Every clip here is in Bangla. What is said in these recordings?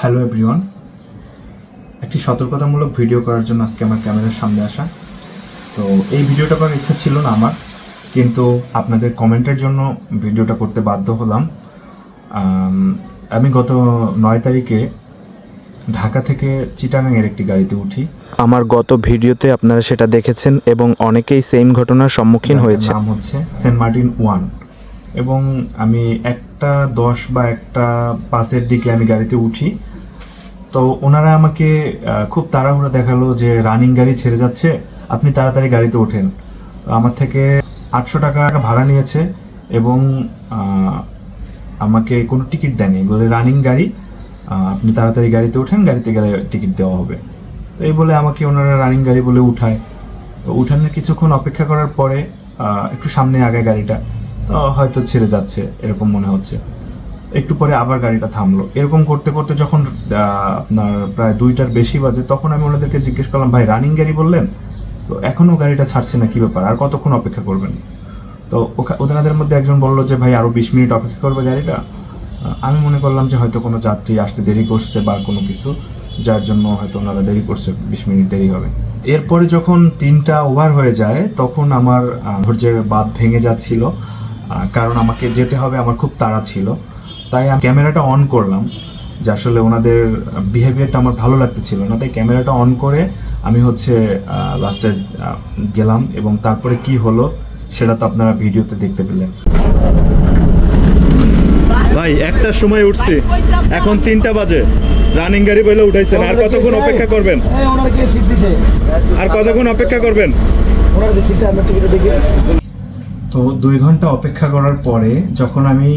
Hello everyone. একটি সতর্কতামূলক ভিডিও করার জন্য আজকে আমার ক্যামেরার সামনে আসা। তো এই ভিডিওটা করার ইচ্ছা ছিল না আমার কিন্তু আপনাদের কমেন্টের জন্য ভিডিওটা করতে বাধ্য হলাম। আমি গত নয় তারিখে ঢাকা থেকে চিটাগাংয়ের একটি গাড়িতে উঠি। আমার গত ভিডিওতে আপনারা সেটা দেখেছেন এবং অনেকেই সেম ঘটনার সম্মুখীন হয়েছে। নাম হচ্ছে সেন্ট মার্টিন ওয়ান এবং আমি একটা দশ বা একটা পাঁচের দিকে আমি গাড়িতে উঠি। তো ওনারা আমাকে খুব তাড়াহুড়া দেখাল যে রানিং গাড়ি ছেড়ে যাচ্ছে, আপনি তাড়াতাড়ি গাড়িতে ওঠেন। আমার থেকে আটশো টাকা ভাড়া নিয়েছে এবং আমাকে কোনো টিকিট দেয়নি। বলে, রানিং গাড়ি আপনি তাড়াতাড়ি গাড়িতে ওঠেন, গাড়িতে গেলে টিকিট দেওয়া হবে। তো এই বলে আমাকে ওনারা রানিং গাড়ি বলে উঠায়। তো উঠানোর কিছুক্ষণ অপেক্ষা করার পরে একটু সামনে আগে গাড়িটা। তো হয়তো ছেড়ে যাচ্ছে, এরকম মনে হচ্ছে। একটু পরে আবার গাড়িটা থামলো। এরকম করতে করতে যখন আপনার প্রায় দুইটার বেশি বাজে, তখন আমি ওনাদেরকে জিজ্ঞেস করলাম, ভাই রানিং গাড়ি বললেন? তো এখনও গাড়িটা ছাড়ছে না, কী ব্যাপার? আর কতক্ষণ অপেক্ষা করবেন? তো ওনাদের মধ্যে একজন বলল যে, ভাই আরও বিশ মিনিট অপেক্ষা করবে গাড়িটা। আমি মনে করলাম যে, হয়তো কোনো যাত্রী আসতে দেরি করছে বা কোনো কিছু, যার জন্য হয়তো ওনারা দেরি করছে, বিশ মিনিট দেরি হবে। এরপরে যখন তিনটা ওভার হয়ে যায়, তখন আমার ধৈর্যের বাঁধ ভেঙে যাচ্ছিল। কারণ আমাকে যেতে হবে, আমার খুব তাড়া ছিল। তাই আমি ক্যামেরাটা অন করলাম যে আসলে ওনাদের বিহেভিয়ারটা আমার ভালো লাগতেছিল না। তাই ক্যামেরাটা অন করে আমি হচ্ছে লাস্টে গেলাম এবং তারপরে কি হলো সেটা তো আপনারা ভিডিওতে দেখতে পেলেন। ভাই একটার সময় উঠছি। এখন তিনটা বাজে। রানিং গাড়ি বলে উঠাইছেন। আর কতক্ষণ অপেক্ষা করবেন? আর কতক্ষণ অপেক্ষা করবেন? তো দুই ঘণ্টা অপেক্ষা করার পরে যখন আমি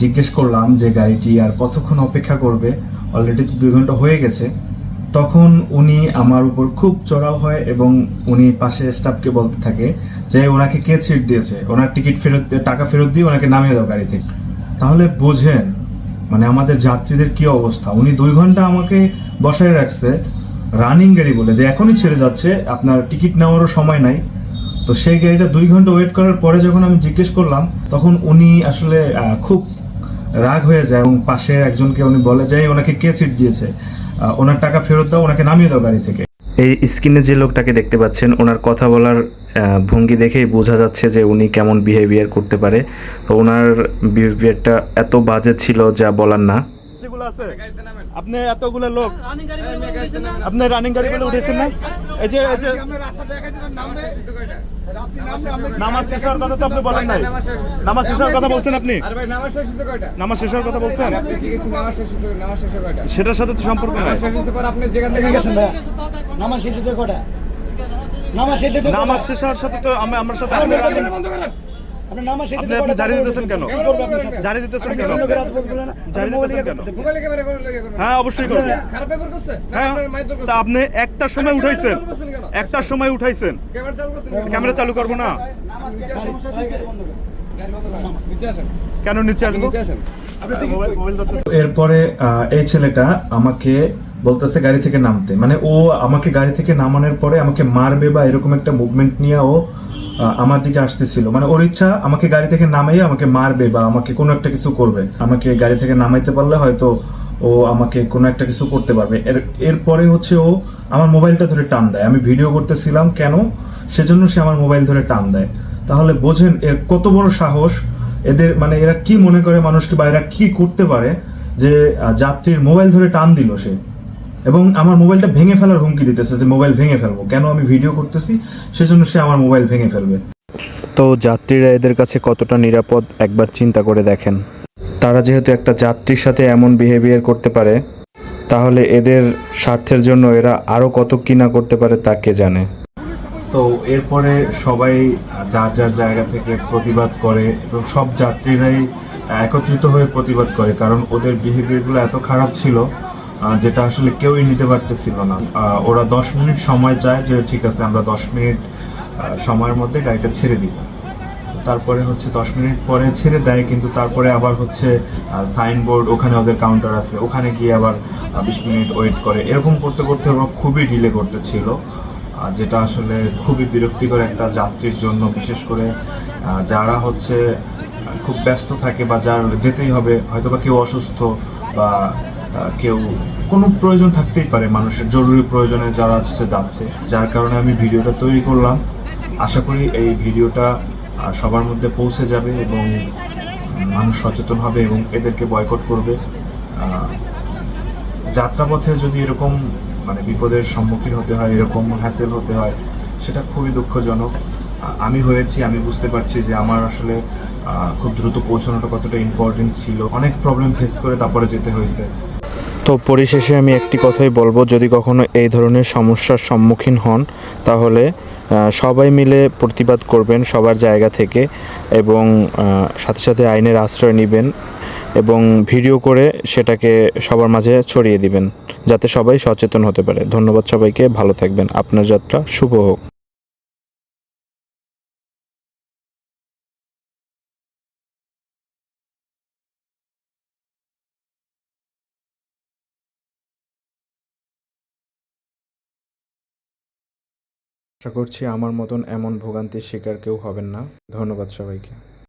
জিজ্ঞেস করলাম যে গাড়িটি আর কতক্ষণ অপেক্ষা করবে? অলরেডি তো দুই ঘণ্টা হয়ে গেছে। তখন উনি আমার উপর খুব চড়াও হয় এবং উনি পাশে স্টাফকে বলতে থাকে যে ওনাকে কে সিট দিয়েছে? ওনার টিকিট ফেরত টাকা ফেরত দিয়ে ওনাকে নামিয়ে দাও গাড়ি থেকে তাহলে বোঝেন মানে আমাদের যাত্রীদের কি অবস্থা? উনি দুই ঘণ্টা আমাকে বসায় রাখছে রানিং গাড়ি বলে, যে এখনই ছেড়ে যাচ্ছে, আপনার টিকিট নেওয়ারও সময় নাই। তো সেই গাড়িটা দুই ঘণ্টা ওয়েট করার পরে যখন আমি জিজ্ঞেস করলাম তখন উনি আসলে খুব রাগ হয়ে যায় এবং পাশে একজনকে উনি বলে যে ওনাকে কে সিট দিয়েছে? ওনার টাকা ফেরত দাও, ওনাকে নামিয়ে দাও গাড়ি থেকে। এই স্ক্রিনে যে লোকটাকে দেখতে পাচ্ছেন, ওনার কথা বলার ভঙ্গি দেখেই বোঝা যাচ্ছে যে উনি কেমন বিহেভিয়ার করতে পারে। তো ওনার বিহেভিয়ারটা এত বাজে ছিল যা বলার না। যেগুলো আছে? আপনি এতগুলো লোক। আপনি রানিং গাড়ি বলে উঠেছেন না? এই যে এই যে নামাজ শেষ হওয়ার কথা তো আপনি বলেন নাই। নামাজ শেষ হওয়ার কথা বলছেন আপনি? নামাজ শেষ হচ্ছে কয়টা? নামাজ শেষ হওয়ার কথা বলছেন? সেটার সাথে তো সম্পর্ক নাই। আপনি যেখান থেকে গেছেন ভাই। নামাজ শেষ কটা নামাজ শেষ নামাজ শেষ হওয়ার সাথে তো আমি আমার সাথে আপনি আপনি বলছেন- আপনি আপনি হতে আপনি কটা জারি দিতেছেন কেন? কি করবে আপনার সাথে? জারি দিতেছেন কেন? বন্ধ করে রাত বলবেন না জারি দিতেছেন ইয়ে কেন? ক্যামেরা করে লেগে করুন হ্যাঁ অবশ্যই করবেন খারাপ পেপার করছে হ্যাঁ আপনার মাইক দরকার তা আপনি একটার সময় উঠাইছেন। একটার সময় উঠাইছেন। ক্যামেরা চালু করব না। কেন নিচে আসব। এরপরে এই ছেলেটা আমাকে বলতেছে গাড়ি থেকে নামতে। মানে ও আমাকে গাড়ি থেকে নামানোর পরে আমাকে মারবে বা এরকম একটা মুভমেন্ট নিয়ে ও আমার দিকে আসতেছিল। মানে ওর ইচ্ছা আমাকে গাড়ি থেকে নামাই আমাকে মারবে বা আমাকে কোনো একটা কিছু করবে। আমাকে গাড়ি থেকে নামাইতে পারলে হয়তো ও আমাকে কোনো একটা কিছু করতে পারবে। এর, এরপরে হচ্ছে ও আমার মোবাইলটা ধরে টান দেয়। আমি ভিডিও করতেছিলাম কেন? সেজন্য সে আমার মোবাইল ধরে টান দেয়। তাহলে বোঝেন এর কত বড় সাহস। এদের মানে এরা কি মনে করে মানুষকে বা এরা কি করতে পারে যে যাত্রীর মোবাইল ধরে টান দিল সে? এবং আমার মোবাইলটা ভেঙে ফেলার হুমকি দিতেছে যে মোবাইল ভেঙে ফেলব। কেন আমি ভিডিও করতেছি? সেজন্য সে আমার মোবাইল ভেঙে ফেলবে। তো যাত্রীরা এদের কাছে কতটা নিরাপদ একবার চিন্তা করে দেখেন। তারা যেহেতু একটা যাত্রীর সাথে এমন বিহেভিয়ার করতে পারে তাহলে এদের স্বার্থের জন্য এরা আরও কত কি না করতে পারে তা কে জানে? তো এরপরে সবাই যার যার জায়গা থেকে প্রতিবাদ করে এবং সব যাত্রীরাই একত্রিত হয়ে প্রতিবাদ করে কারণ ওদের বিহেভিয়ারগুলো এত খারাপ ছিল যেটা আসলে কেউই নিতে পারতেছিল না। ওরা দশ মিনিট সময় চায় যে, ঠিক আছে, আমরা দশ মিনিট সময়ের মধ্যে গাড়িটা ছেড়ে দিব। তারপরে হচ্ছে দশ মিনিট পরে ছেড়ে দেয়, কিন্তু তারপরে আবার হচ্ছে সাইনবোর্ড ওখানে ওদের কাউন্টার আছে। ওখানে গিয়ে আবার বিশ মিনিট ওয়েট করে। এরকম করতে করতে ওরা খুবই ডিলে করতেছিল। যেটা আসলে খুবই বিরক্তিকর একটা যাত্রীর জন্য, বিশেষ করে যারা হচ্ছে খুব ব্যস্ত থাকে বা যার যেতেই হবে হয়তো বা কেউ অসুস্থ বা কেউ কোনো প্রয়োজন থাকতেই পারে, মানুষের জরুরি প্রয়োজনে যারা হচ্ছে যাচ্ছে। যার কারণে আমি ভিডিওটা তৈরি করলাম। আশা করি এই ভিডিওটা সবার মধ্যে পৌঁছে যাবে এবং মানুষ সচেতন হবে এবং এদেরকে বয়কট করবে। যাত্রাপথে যদি এরকম মানে বিপদের সম্মুখীন হতে হয়, এরকম হ্যাসেল হতে হয়, সেটা খুবই দুঃখজনক। আমি হয়েছি, আমি বুঝতে পারছি যে আমার আসলে খুব দ্রুত পৌঁছানোটা কতটা ইম্পর্টেন্ট ছিল। অনেক প্রবলেম ফেস করে তারপরে যেতে হয়েছে। তো পরিশেষে আমি একটি কথাই বলব, যদি কখনো এই ধরনের সমস্যার সম্মুখীন হন, তাহলে সবাই মিলে প্রতিবাদ করবেন সবার জায়গা থেকে এবং সাথে সাথে আইনের আশ্রয় নেবেন এবং ভিডিও করে সেটাকে সবার মাঝে ছড়িয়ে দিবেন, যাতে সবাই সচেতন হতে পারে। ধন্যবাদ সবাইকে, ভালো থাকবেন। আপনার যাত্রা শুভ হোক। আশা করছি আমার মতন এমন ভোগান্তির শিকার কেউ হবেন না। ধন্যবাদ সবাইকে।